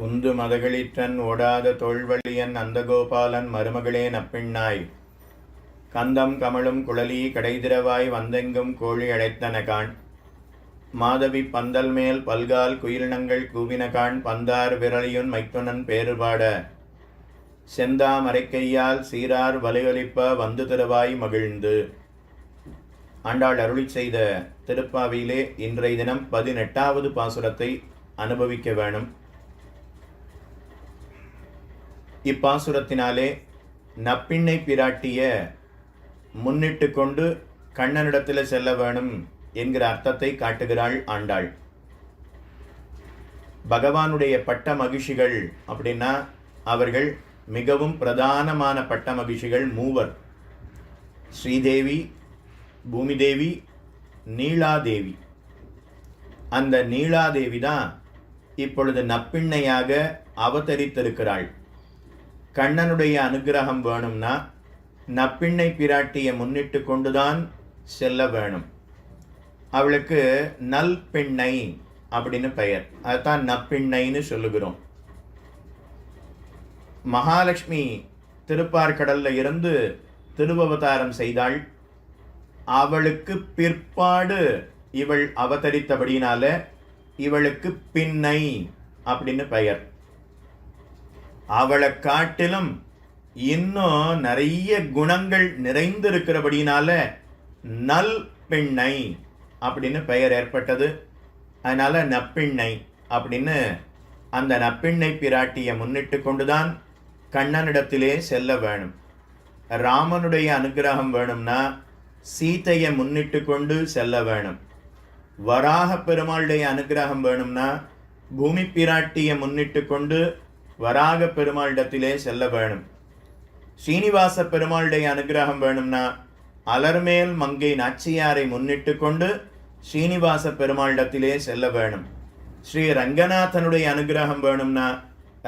உந்து மதகளிற்றன் ஓடாத தோல்வழியன் நந்தகோபாலன் மருமகளே நப்பிண்ணாய். கந்தம் கமலும் குழலி கடைதிரவாய் வந்தெங்கும் கோழி அழைத்தன காண் மாதவி பந்தல் மேல் பல்கால் குயிலினங்கள் கூவின காண் பந்தார் விரலியுன் மைத்துனன் பேறுபாட. செந்தா மறைக்கையால் சீரார் வலையொலிப்ப வந்து திருவாய் மகிழ்ந்து. ஆண்டாள் அருளிச் செய்த திருப்பாவியிலே இன்றைய தினம் பதினெட்டாவது பாசுரத்தை அனுபவிக்க வேணும். இப்பாசுரத்தினாலே நப்பிண்ணை பிராட்டிய முன்னிட்டு கொண்டு கண்ணனிடத்தில் செல்ல வேணும் என்கிற அர்த்தத்தை காட்டுகிறாள் ஆண்டாள். பகவானுடைய பட்ட மகிழ்ச்சிகள் அப்படின்னா அவர்கள் மிகவும் பிரதானமான பட்ட மகிழ்ச்சிகள் மூவர். ஸ்ரீதேவி பூமிதேவி நீலாதேவி. அந்த நீலாதேவி தான் இப்பொழுது நப்பிண்ணையாக அவதரித்திருக்கிறாள். கண்ணனுடைய அனுகிரகம் வேணும்னா நப்பிண்ணை பிராட்டியை முன்னிட்டு கொண்டுதான் செல்ல வேணும். அவளுக்கு நல் பெண்ணை அப்படின்னு பெயர். அதுதான் நப்பிண்ணைன்னு சொல்லுகிறோம். மகாலட்சுமி திருப்பார்கடல்ல இருந்து திருவவதாரம் செய்தாள். அவளுக்கு பிற்பாடு இவள் அவதரித்தபடினால இவளுக்கு பின்னை அப்படின்னு பெயர். அவளை காட்டிலும் இன்னும் நிறைய குணங்கள் நிறைந்திருக்கிறபடினால நல் பெண்ணை அப்படின்னு பெயர் ஏற்பட்டது. அதனால் நப்பிண்ணை அப்படின்னு அந்த நப்பிண்ணை பிராட்டியை முன்னிட்டு கொண்டுதான் கண்ணனிடத்திலே செல்ல வேணும். ராமனுடைய அனுகிரகம் வேணும்னா சீதையை முன்னிட்டு கொண்டு செல்ல வேணும். வராக பெருமாளுடைய அனுகிரகம் வேணும்னா பூமி பிராட்டியை முன்னிட்டு கொண்டு வராக பெருமாளிடத்திலே செல்ல வேணும். ஸ்ரீனிவாச பெருமாளுடைய அனுகிரகம் வேணும்னா அலர்மேல் மங்கை நாச்சியாரை முன்னிட்டு கொண்டு ஸ்ரீனிவாச பெருமாளிடத்திலே செல்ல வேணும். ஸ்ரீ ரங்கநாதனுடைய அனுகிரகம் வேணும்னா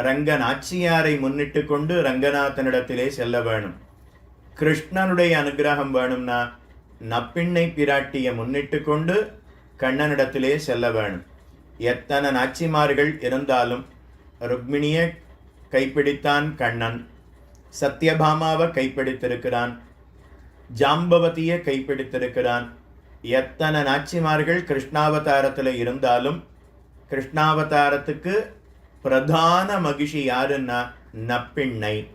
ரங்க நாச்சியாரை முன்னிட்டு கொண்டு ரங்கநாதனிடத்திலே செல்ல வேணும். கிருஷ்ணனுடைய அனுகிரகம் வேணும்னா நப்பிண்ணை பிராட்டியை முன்னிட்டு கொண்டு கண்ணனிடத்திலே செல்ல வேணும். எத்தனை நாச்சிமார்கள் இருந்தாலும் ருக்மிணியை கைப்பிடித்தான் கண்ணன். சத்யபாமாவை கைப்பிடித்திருக்கிறான். ஜாம்பவதியை கைப்பிடித்திருக்கிறான். எத்தனை நாச்சிமார்கள் கிருஷ்ணாவதாரத்தில் இருந்தாலும் கிருஷ்ணாவதாரத்துக்கு பிரதான மகிழ்ச்சி யாருன்னா நப்பிண்ணை.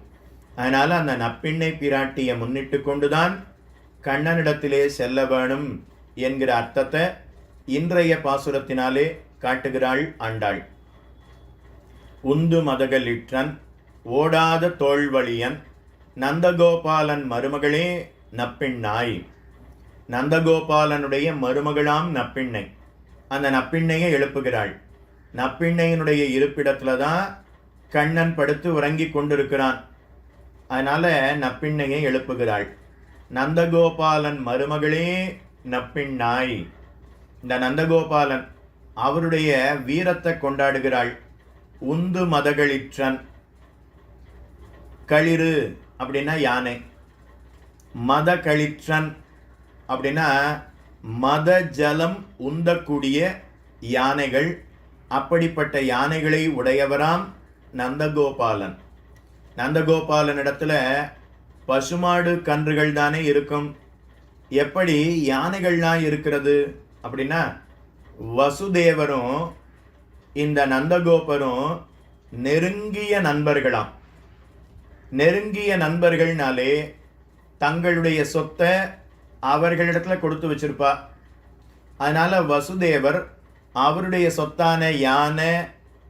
அதனால் அந்த நப்பிண்ணை பிராட்டியை முன்னிட்டு கொண்டுதான் கண்ணனிடத்திலே செல்ல வேணும் என்கிற அர்த்தத்தை இன்றைய பாசுரத்தினாலே காட்டுகிறாள் ஆண்டாள். உந்து மதகலிற்றன் ஓடாத தோல்வழியன் நந்தகோபாலன் மருமகளே நப்பிண்ணாய். நந்தகோபாலனுடைய மருமகளாம் நப்பிண்ணை. அந்த நப்பிண்ணையை எழுப்புகிறாள். நப்பிண்ணையினுடைய இருப்பிடத்துல தான் கண்ணன் படுத்து உறங்கிக் கொண்டிருக்கிறான். அதனால் நப்பிண்ணையை எழுப்புகிறாள். நந்தகோபாலன் மருமகளே நப்பிண்ணாய். இந்த நந்தகோபாலன் அவருடைய வீரத்தை கொண்டாடுகிறாள். உந்து மதகளிற்றன். களிறு அப்படின்னா யானை. மத களிற்றன் அப்படின்னா மத ஜலம் உந்தக்கூடிய யானைகள். அப்படிப்பட்ட யானைகளை உடையவராம் நந்தகோபாலன். நந்தகோபாலன் இடத்துல பசுமாடு கன்றுகள் தானே இருக்கும். எப்படி யானைகள்லாம் இருக்கிறது அப்படின்னா வசுதேவரும் இந்த நந்தகோபரும் நெருங்கிய நண்பர்களாம். நெருங்கிய நண்பர்கள்னாலே தங்களுடைய சொத்தை அவர்களிடத்துல கொடுத்து வச்சிருப்பா. அதனால் வசுதேவர் அவருடைய சொத்தான யானை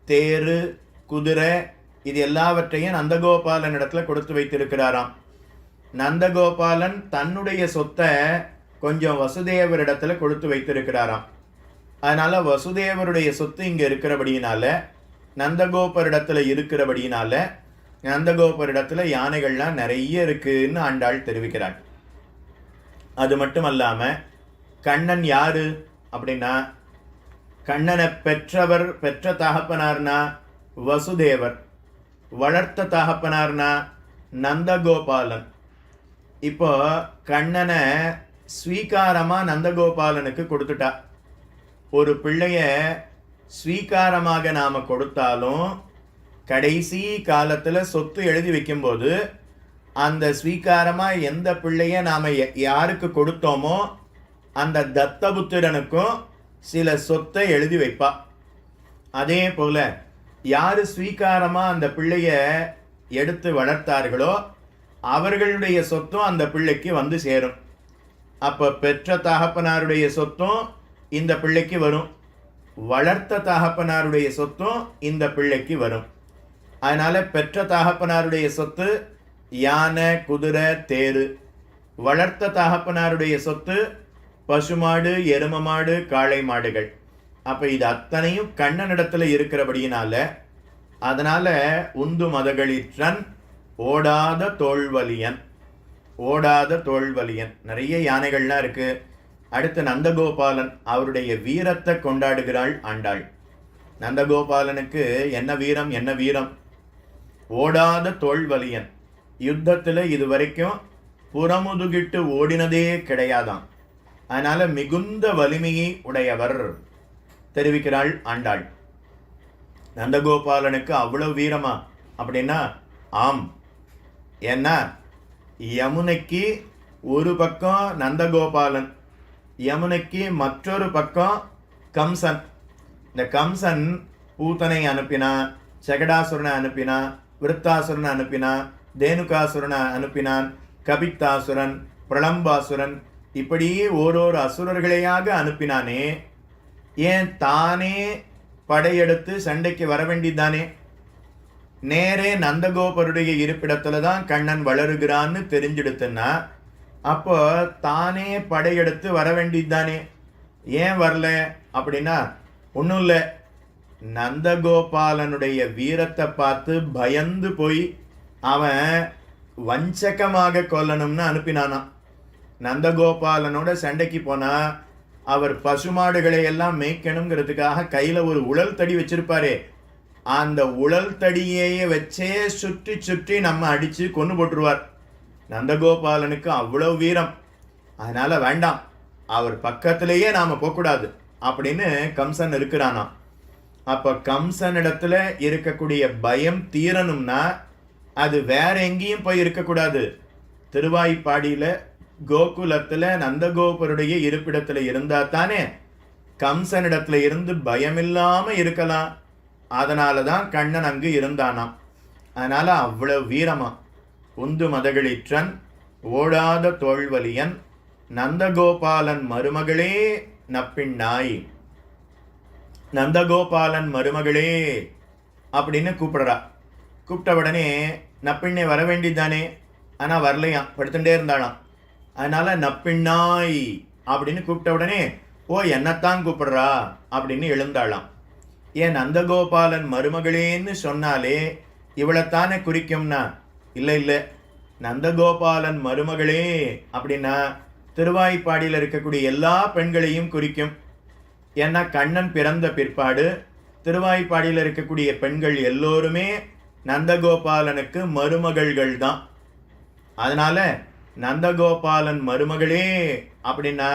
தேரு குதிரை இது எல்லாவற்றையும் நந்தகோபாலன் இடத்துல கொடுத்து வைத்திருக்கிறாராம். நந்தகோபாலன் தன்னுடைய சொத்தை கொஞ்சம் வசுதேவர் இடத்துல கொடுத்து வைத்திருக்கிறாராம். அதனால வசுதேவருடைய சொத்து இங்கே இருக்கிறபடியினால நந்தகோபர் இடத்துல இருக்கிறபடியினால நந்தகோபர் இடத்துல யானைகள்லாம் நிறைய இருக்குன்னு ஆண்டாள் தெரிவிக்கிறாள். அது மட்டும் அல்லாமல் கண்ணன் யாரு அப்படின்னா கண்ணனை பெற்றவர் பெற்ற தகப்பனார்னா வசுதேவர் வளர்த்த தகப்பனார்னா நந்தகோபாலன். இப்போ கண்ணனை ஸ்வீகாரமாக நந்தகோபாலனுக்கு கொடுத்துட்டா. ஒரு பிள்ளைய ஸ்வீகாரமாக நாம் கொடுத்தாலும் கடைசி காலத்தில் சொத்து எழுதி வைக்கும்போது அந்த ஸ்வீகாரமாக எந்த பிள்ளைய நாம் யாருக்கு கொடுத்தோமோ அந்த தத்தபுத்திரனுக்கும் சில சொத்தை எழுதி வைப்பா. அதே போல் யார் ஸ்வீகாரமாக அந்த பிள்ளைய எடுத்து வளர்த்தார்களோ அவர்களுடைய சொத்தும் அந்த பிள்ளைக்கு வந்து சேரும். அப்போ பெற்ற தகப்பனாருடைய சொத்தும் இந்த பிள்ளைக்கு வரும். வளர்த்த தகப்பனாருடைய சொத்தும் இந்த பிள்ளைக்கு வரும். அதனால் பெற்ற தகப்பனாருடைய சொத்து யானை குதிரை தேரு. வளர்த்த தகப்பனாருடைய சொத்து பசுமாடு எரும மாடு காளை மாடுகள். அப்போ இது அத்தனையும் கண்ணனிடத்துல இருக்கிறபடியினால அதனால் உந்து மதகளிற்றன் ஓடாத தோல்வலியன். ஓடாத தோல்வலியன். நிறைய யானைகள்லாம் இருக்குது அடுத்து நந்தகோபாலன் அவருடைய வீரத்தை கொண்டாடுகிறாள் ஆண்டாள். நந்தகோபாலனுக்கு என்ன வீரம் என்ன வீரம்? ஓடாத தோல்வலியன் யுத்தத்தில் இதுவரைக்கும் புறமுதுகிட்டு ஓடினதே கிடையாதாம். அதனால் மிகுந்த வலிமையை உடையவர் தெரிவிக்கிறாள் ஆண்டாள். நந்தகோபாலனுக்கு அவ்வளோ வீரமா? அப்படின்னா ஆம். ஏன்னா யமுனைக்கு ஒரு பக்கம் நந்தகோபாலன் யமுனைக்கு மற்றொரு பக்கம் கம்சன். இந்த கம்சன் பூத்தனை அனுப்பினா சகடாசுரனை அனுப்பினா விருத்தாசுரனை அனுப்பினா தேனுகாசுரனை அனுப்பினான் கபித்தாசுரன் பிரளம்பாசுரன் இப்படியே ஓரோரு அசுரர்களையாக அனுப்பினானே. ஏன் தானே படையெடுத்து சண்டைக்கு வர வேண்டிதானே நேரே நந்தகோபருடைய இருப்பிடத்துல தான் கண்ணன் வளருகிறான்னு தெரிஞ்சிடுத்துன்னா அப்போ தானே படையெடுத்து வர வேண்டியதுதானே ஏன் வரல? அப்படின்னா ஒன்றும் இல்லை. நந்தகோபாலனுடைய வீரத்தை பார்த்து பயந்து போய் அவன் வஞ்சகமாக கொல்லணும்னு அனுப்பினானா நந்தகோபாலனோட சண்டைக்கு போனால் அவர் பசுமாடுகளை எல்லாம் மேய்க்கணுங்கிறதுக்காக கையில் ஒரு உழல் தடி வச்சுருப்பாரே. அந்த உழல் தடியையே வச்சே சுற்றி சுற்றி நம்ம அடித்து கொண்டு போட்டுருவார். நந்தகோபாலனுக்கு அவ்வளவு வீரம். அதனால் வேண்டாம். அவர் பக்கத்திலேயே நாம் போகக்கூடாது அப்படின்னு கம்சன் இருக்கிறானாம். அப்போ கம்சன் இடத்துல இருக்கக்கூடிய பயம் தீரணும்னா அது வேற எங்கேயும் போய் இருக்கக்கூடாது. திருவாய்ப்பாடியில் கோகுலத்தில் நந்தகோபருடைய இருப்பிடத்தில் இருந்தால் தானே கம்சனிடத்துல இருந்து பயமில்லாமல் இருக்கலாம். அதனால தான் கண்ணன் அங்கு இருந்தானாம். அதனால் அவ்வளோ வீரமாக உந்து மதகளிற்றன் ஓடாத தோல்வலியன் நந்தகோபாலன் மருமகளே நப்பின்னாய் நந்தகோபாலன் மருமகளே அப்படின்னு கூப்பிடுறா. கூப்பிட்ட உடனே நப்பிண்ணை வர வேண்டியதானே ஆனால் வரலையாம் படுத்துட்டே இருந்தாளாம் அதனால் நப்பிண்ணாய் அப்படின்னு கூப்பிட்ட உடனே ஓ என்னத்தான் கூப்பிடுறா? அப்படின்னு எழுந்தாளாம். ஏன் நந்தகோபாலன் மருமகளேன்னு சொன்னாலே இவளைத்தானே குறிக்கும்னா? இல்லை இல்லை. நந்தகோபாலன் மருமகளே அப்படின்னா திருவாய்ப்பாடியில் இருக்கக்கூடிய எல்லா பெண்களையும் குறிக்கும். ஏன்னா கண்ணன் பிறந்த பிற்பாடு திருவாய்ப்பாடியில் இருக்கக்கூடிய பெண்கள் எல்லோருமே நந்தகோபாலனுக்கு மருமகள்கள் தான். அதனால் நந்தகோபாலன் மருமகளே அப்படின்னா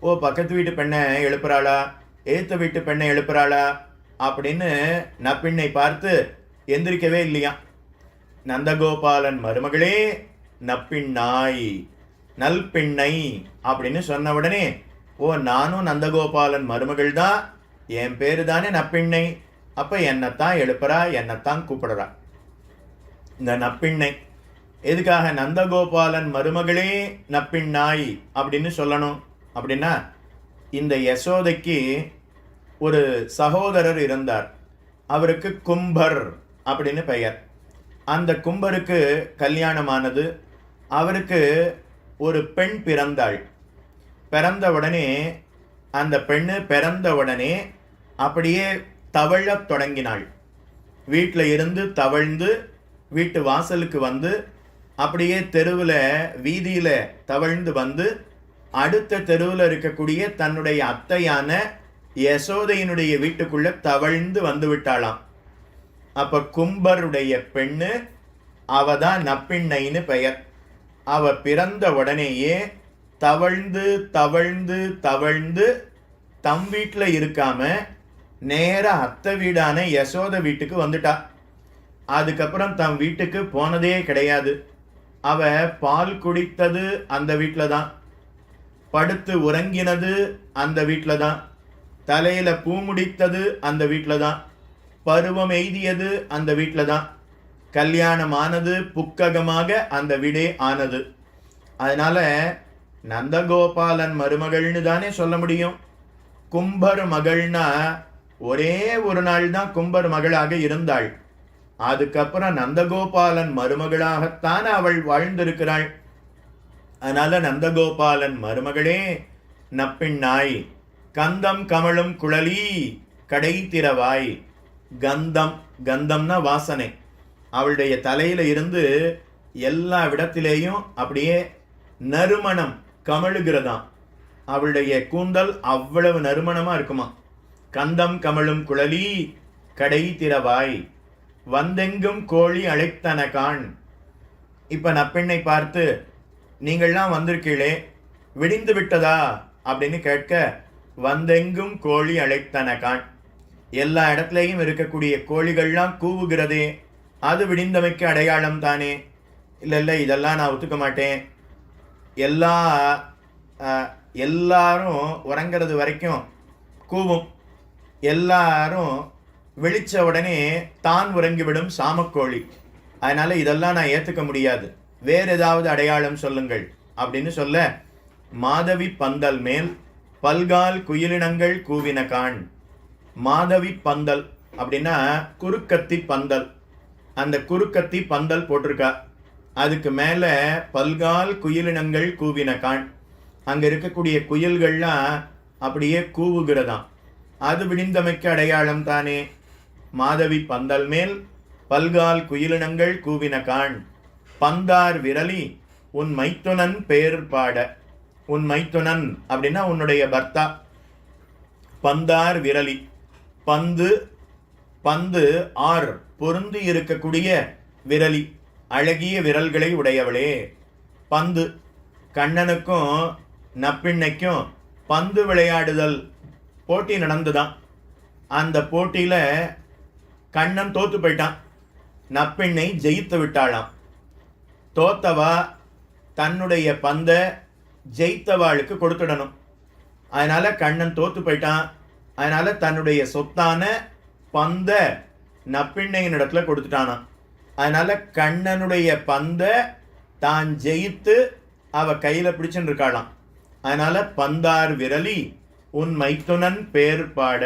ஓ பக்கத்து வீட்டு பெண்ணை எழுப்புறாளா? ஏத்த வீட்டு பெண்ணை எழுப்புறாளா? அப்படின்னு நப்பிண்ணை பார்த்து எந்திரிக்கவே இல்லையா நந்தகோபாலன் மருமகளே நப்பிண்ணாய் நல் பெண்ணை அப்படின்னு சொன்ன உடனே ஓ நானும் நந்தகோபாலன் மருமகள் தான் என் பேர் தானே நப்பிண்ணை அப்போ என்னைத்தான் எழுப்புறா என்னைத்தான் கூப்பிடுறா. இந்த நப்பிண்ணை எதுக்காக நந்தகோபாலன் மருமகளே நப்பிண்ணாய் அப்படின்னு சொல்லணும். அப்படின்னா இந்த யசோதைக்கு ஒரு சகோதரர் இருந்தார். அவருக்கு கும்பர் அப்படின்னு பெயர். அந்த கும்பருக்கு கல்யாணமானது. அவருக்கு ஒரு பெண் பிறந்தாள். பிறந்த உடனே அந்த பெண்ணு பிறந்த உடனே அப்படியே தவழத் தொடங்கினாள். வீட்டில் இருந்து தவழ்ந்து வீட்டு வாசலுக்கு வந்து அப்படியே தெருவில் வீதியில் தவழ்ந்து வந்து அடுத்த தெருவில் இருக்கக்கூடிய தன்னுடைய அத்தையான யசோதையினுடைய வீட்டுக்குள்ளே தவழ்ந்து வந்து விட்டாளாம். அப்ப கும்பருடைய பெண்ணு அவ தான் நப்பிண்ணைன்னு பெயர். அவ பிறந்த உடனேயே தவழ்ந்து தவழ்ந்து தவழ்ந்து தம் வீட்டில் இருக்காம நேர அத்தை வீடான யசோத வீட்டுக்கு வந்துட்டா. அதுக்கப்புறம் தம் வீட்டுக்கு போனதே கிடையாது. அவ பால் குடித்தது அந்த வீட்டில் தான். படுத்து உறங்கினது அந்த வீட்டில் தான். தலையில் பூ முடித்தது அந்த வீட்டில் தான். பருவம் எய்தியது அந்த வீட்டில் தான் கல்யாணம் ஆனது புக்ககமாக அந்த வீடே ஆனது. அதனால் நந்தகோபாலன் மருமகள்னு தானே சொல்ல முடியும். கும்பர் மகள்னா ஒரே ஒரு நாள் தான் கும்பர் மகளாக இருந்தாள். அதுக்கப்புறம் நந்தகோபாலன் மருமகளாகத்தான் அவள் வாழ்ந்திருக்கிறாள். அதனால நந்தகோபாலன் மருமகளே நப்பின் நாய் கந்தம் கமலும் குழலி கடை திறவாய் கந்தம் கந்தம்னா வாசனை. அவளுடைய தலையில இருந்து எல்லா விடத்திலேயும் அப்படியே நறுமணம் கமழுகிறதாம். அவளுடைய கூந்தல் அவ்வளவு நறுமணமா இருக்குமா? கந்தம் கமழும் குழலி கடை திறவாய். வந்தெங்கும் கோழி அழைத்தன காண். இப்ப நப்பெண்ணை பார்த்து நீங்கள்லாம் வந்திருக்கீளே விடிந்து விட்டதா? அப்படின்னு கேட்க வந்தெங்கும் கோழி அழைத்தன காண். எல்லா இடத்துலையும் இருக்கக்கூடிய கோழிகள்லாம் கூவுகிறதே அது விடிந்தமைக்கு அடையாளம் தானே? இல்லை இல்லை இதெல்லாம் நான் ஒத்துக்க மாட்டேன். எல்லா எல்லாரும் உறங்கிறது வரைக்கும் கூவும். எல்லாரும் விழிச்ச உடனே தான் உறங்கிவிடும் சாமக்கோழி. அதனால் இதெல்லாம் நான் ஏற்றுக்க முடியாது. வேறு ஏதாவது அடையாளம் சொல்லுங்கள். அப்படின்னு சொல்ல மாதவி பந்தல் மேல் பல்கால் குயிலினங்கள் கூவின காண் மாதவி பந்தல் அப்படின்னா குறுக்கத்தி பந்தல். அந்த குறுக்கத்தி பந்தல் போட்டிருக்கா. அதுக்கு மேலே பல்கால் குயிலினங்கள் கூவின காண் அங்கே இருக்கக்கூடிய குயில்கள்லாம் அப்படியே கூவுகிறதாம். அது விடிந்தமைக்கு அடையாளம் தானே. மாதவி பந்தல் மேல் பல்கால் குயிலினங்கள் கூவின காண் பந்தார் விரலி உன் மைத்துனன் பேர் பாட. உன் மைத்துனன் அப்படின்னா உன்னுடைய பர்த்தா. பந்தார் விரலி. பந்து பந்து ஆர் பொருந்தி இருக்கக்கூடிய விரலி அழகிய விரல்களை உடையவளே. பந்து கண்ணனுக்கும் நப்பிண்ணைக்கும் பந்து விளையாடுதல் போட்டி நடந்துதான். அந்த போட்டியில் கண்ணன் தோத்து போயிட்டான். நப்பெண்ணை ஜெயித்து விட்டாளாம். தோத்தவா தன்னுடைய பந்தை ஜெயித்தவாளுக்கு கொடுத்துடணும். அதனால் கண்ணன் தோத்து போயிட்டான். அதனால தன்னுடைய சொத்தான பந்த நப்பிண்ணையின் இடத்துல கொடுத்துட்டானாம் அதனால கண்ணனுடைய பந்த தான் ஜெயித்து அவ கையில பிடிச்சுன்னு இருக்காளாம் அதனால பந்தார் விரலி உன் மைத்துனன் பேர் பாட.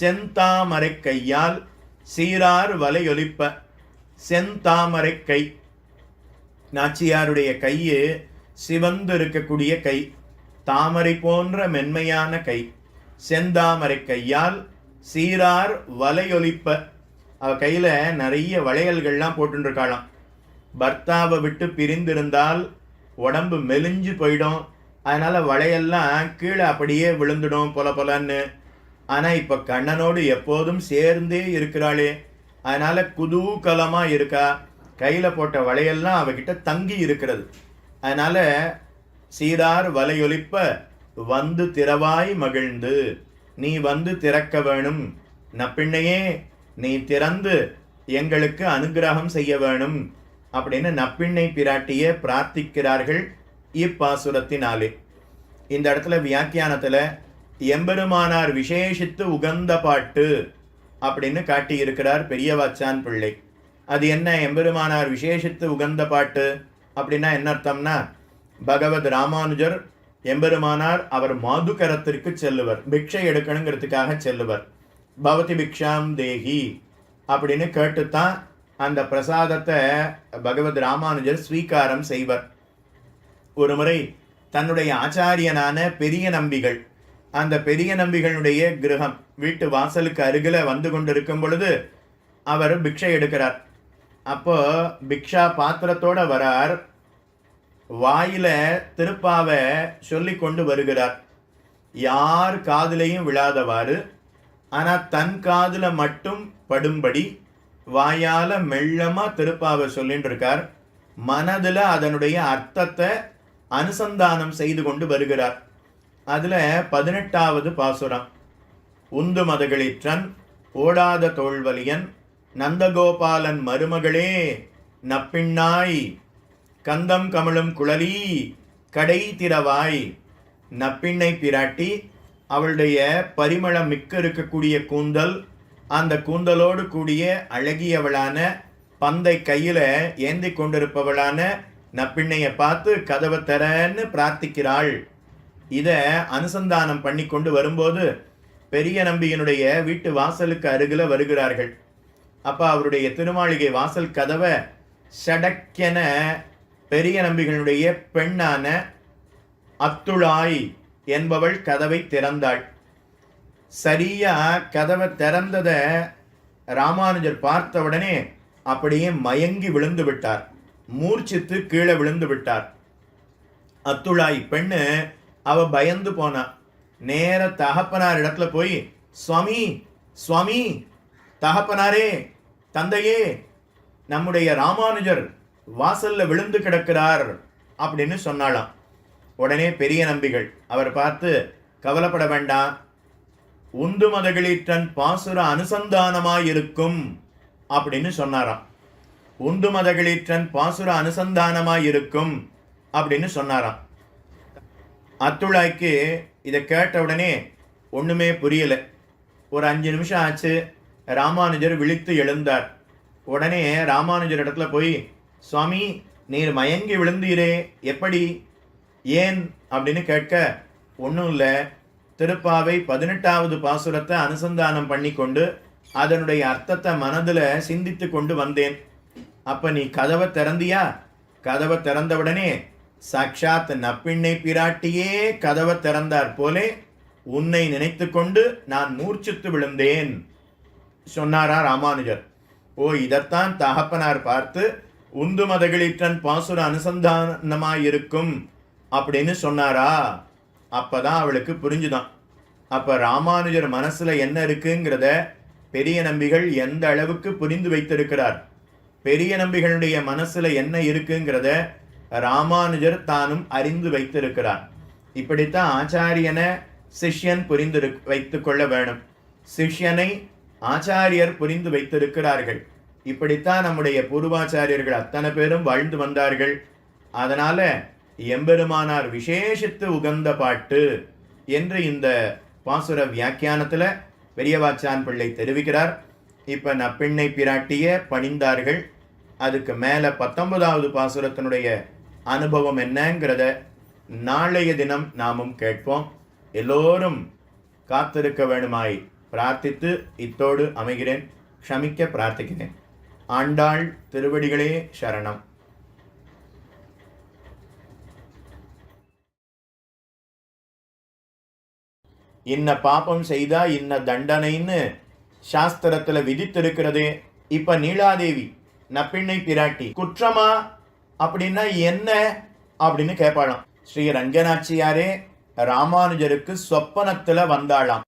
செந்தாமரை கையால் சீரார் வலையொலிப்ப. செந்தாமரை கை. நாச்சியாருடைய கையு சிவந்து இருக்கக்கூடிய கை. தாமரை போன்ற மென்மையான கை. செந்தாமரை கையால் சீரார் வலையொலிப்ப. அவ கையில் நிறைய வளையல்கள்லாம் போட்டுருக்காளாம் பர்த்தாவை விட்டு பிரிந்திருந்தால் உடம்பு மெலிஞ்சு போயிடும். அதனால் வளையெல்லாம் கீழே அப்படியே விழுந்துடும் பொல பொலன்னு. ஆனால் இப்போ கண்ணனோடு எப்போதும் சேர்ந்தே இருக்கிறாளே. அதனால் குதூகலமாக இருக்கா. கையில் போட்ட வளையெல்லாம் அவகிட்ட தங்கி இருக்கிறது. அதனால் சீரார் வலையொலிப்ப வந்து திறவாய் மகிழ்ந்து நீ வந்து திறக்க வேணும். நப்பிண்ணையே நீ திறந்து எங்களுக்கு அனுகிரகம் செய்ய வேணும் அப்படின்னு நப்பிண்ணை பிராட்டியே பிரார்த்திக்கிறார்கள் இப்பாசுரத்தினாலே. இந்த இடத்துல வியாக்கியானத்தில் எம்பெருமானார் விசேஷித்து உகந்த பாட்டு அப்படின்னு காட்டியிருக்கிறார் பெரியவாச்சான் பிள்ளை. அது என்ன எம்பெருமானார் விசேஷித்து உகந்த பாட்டு? அப்படின்னா என்ன அர்த்தம்னா பகவத் ராமானுஜர் எம்பெருமானார் அவர் மாதுகரத்திற்கு செல்லுவர். பிக்ஷை எடுக்கணுங்கிறதுக்காக செல்லுவர். பவதி பிக்ஷாம் தேகி அப்படின்னு கேட்டுத்தான் அந்த பிரசாதத்தை பகவத் ராமானுஜர் ஸ்வீகாரம் செய்வர். ஒரு முறை தன்னுடைய ஆச்சாரியனான பெரிய நம்பிகள் அந்த பெரிய நம்பிகளுடைய கிரகம் வீட்டு வாசலுக்கு அருகில் வந்து கொண்டிருக்கும் பொழுது அவர் பிக்ஷை எடுக்கிறார். அப்போ பிக்ஷா பாத்திரத்தோட வரார். வாயில திருப்பாவை சொல்லி கொண்டு வருகிறார். யார் காதுலையும் விழாதவாறு ஆனால் தன் காதில் மட்டும் படும்படி வாயால் மெல்லமாக திருப்பாவை சொல்லிட்டு இருக்கார் மனதில் அதனுடைய அர்த்தத்தை அனுசந்தானம் செய்து கொண்டு வருகிறார். அதில் பதினெட்டாவது பாசுரம். உந்து மதகளிற்றன் ஓடாத தோல்வலியன் நந்தகோபாலன் மருமகளே நப்பிண்ணாய் கந்தம் கமழும் குழலி கடை திறவாய் நப்பிண்ணை பிராட்டி அவளுடைய பரிமளம் மிக்க இருக்கக்கூடிய கூந்தல் அந்த கூந்தலோடு கூடிய அழகியவளான பந்தை கையில் ஏந்தி கொண்டிருப்பவளான நப்பிண்ணையை பார்த்து கதவை தரன்னு பிரார்த்திக்கிறாள். இதை அனுசந்தானம் பண்ணி கொண்டு வரும்போது பெரிய நம்பியினுடைய வீட்டு வாசலுக்கு அருகில் வருகிறார்கள். அப்போ அவருடைய திருமாளிகை வாசல் கதவை சடக்கென பெரிய நம்பிகளுடைய பெண்ணான அத்துளாய் என்பவள் கதவை திறந்தாள். சரியா கதவை திறந்ததை ராமானுஜர் பார்த்த உடனே அப்படியே மயங்கி விழுந்து விட்டார். மூர்ச்சித்து கீழே விழுந்து விட்டார். அத்துழாய் பெண்ணு அவ பயந்து போனா. நேர தகப்பனார் இடத்துல போய் சுவாமி சுவாமி தகப்பனாரே தந்தையே நம்முடைய ராமானுஜர் வாசல்ல விழுந்து கிடக்கிறார் அப்படின்னு சொன்னாலாம் உடனே பெரிய நம்பிகள் அவர் பார்த்து கவலைப்பட வேண்டாம். உந்து மதகளீற்றன் பாசுர அனுசந்தானமாயிருக்கும் அப்படின்னு சொன்னாராம். உந்து மதகளீற்றன் பாசுர அனுசந்தானமாயிருக்கும் அப்படின்னு சொன்னாராம். அத்துழாய்க்கு இதை கேட்ட உடனே ஒன்றுமே புரியலை. ஒரு அஞ்சு நிமிஷம் ஆச்சு. ராமானுஜர் விழித்து எழுந்தார். உடனே ராமானுஜர் இடத்துல போய் சுவாமி நீர் மயங்கி விழுந்தீரே எப்படி? ஏன்? அப்படின்னு கேட்க ஒன்றும் இல்லை. திருப்பாவை பதினெட்டாவது பாசுரத்தை அனுசந்தானம் பண்ணி கொண்டு அதனுடைய அர்த்தத்தை மனதில் சிந்தித்து கொண்டு வந்தேன். அப்போ நீ கதவை திறந்தியா? கதவை திறந்தவுடனே சாட்சாத் நப்பிண்ணை பிராட்டியே கதவை திறந்தார் போலே உன்னை நினைத்து கொண்டு நான் மூர்ச்சித்து விழுந்தேன். சொன்னாரா ராமானுஜர். ஓ இதைத்தான் தகப்பனார் பார்த்து உந்து மதகளிற்றன் பாசுர அனுசந்தானமாயிருக்கும் அப்படின்னு சொன்னாரா? அப்பதான் அவளுக்கு புரிஞ்சுதான். அப்ப ராமானுஜர் மனசுல என்ன இருக்குங்கிறத பெரிய நம்பிகள் எந்த அளவுக்கு புரிந்து வைத்திருக்கிறார்? பெரிய நம்பிகளுடைய மனசுல என்ன இருக்குங்கிறத ராமானுஜர் தானும் அறிந்து வைத்திருக்கிறார். இப்படித்தான் ஆச்சாரியனை சிஷ்யன் புரிந்து வைத்து கொள்ள வேணும். சிஷ்யனை ஆச்சாரியர் புரிந்து வைத்திருக்கிறார்கள். இப்படித்தான் நம்முடைய பூர்வாச்சாரியர்கள் அத்தனை பேரும் வாழ்ந்து வந்தார்கள். அதனால எம்பெருமானார் விசேஷித்து உகந்த பாட்டு என்று இந்த பாசுர வியாக்கியானத்தில் பெரியவாச்சான் பிள்ளை தெரிவிக்கிறார். இப்போ நப்பெண்ணை பிராட்டிய பணிந்தார்கள். அதுக்கு மேலே பத்தொன்பதாவது பாசுரத்தினுடைய அனுபவம் என்னங்கிறத நாளைய தினம் நாமும் கேட்போம். எல்லோரும் காத்திருக்க வேணுமாய் பிரார்த்தித்து இத்தோடு அமைகிறேன். க்ஷமிக்க பிரார்த்திக்கிறேன். ஆண்டாள் திருவடிகளே சரணம். இன்ன பாபம் செய்தா இன்ன தண்டனைன்னு சாஸ்திரத்துல விதித்திருக்கிறது. இப்ப நீலாதேவி நப்பிண்ணை பிராட்டி குற்றமா? அப்படின்னா என்ன அப்படின்னு கேட்பாளாம் ஸ்ரீ ரங்கநாச்சியாரே ராமானுஜருக்கு சொப்பனத்துல வந்தாளாம்.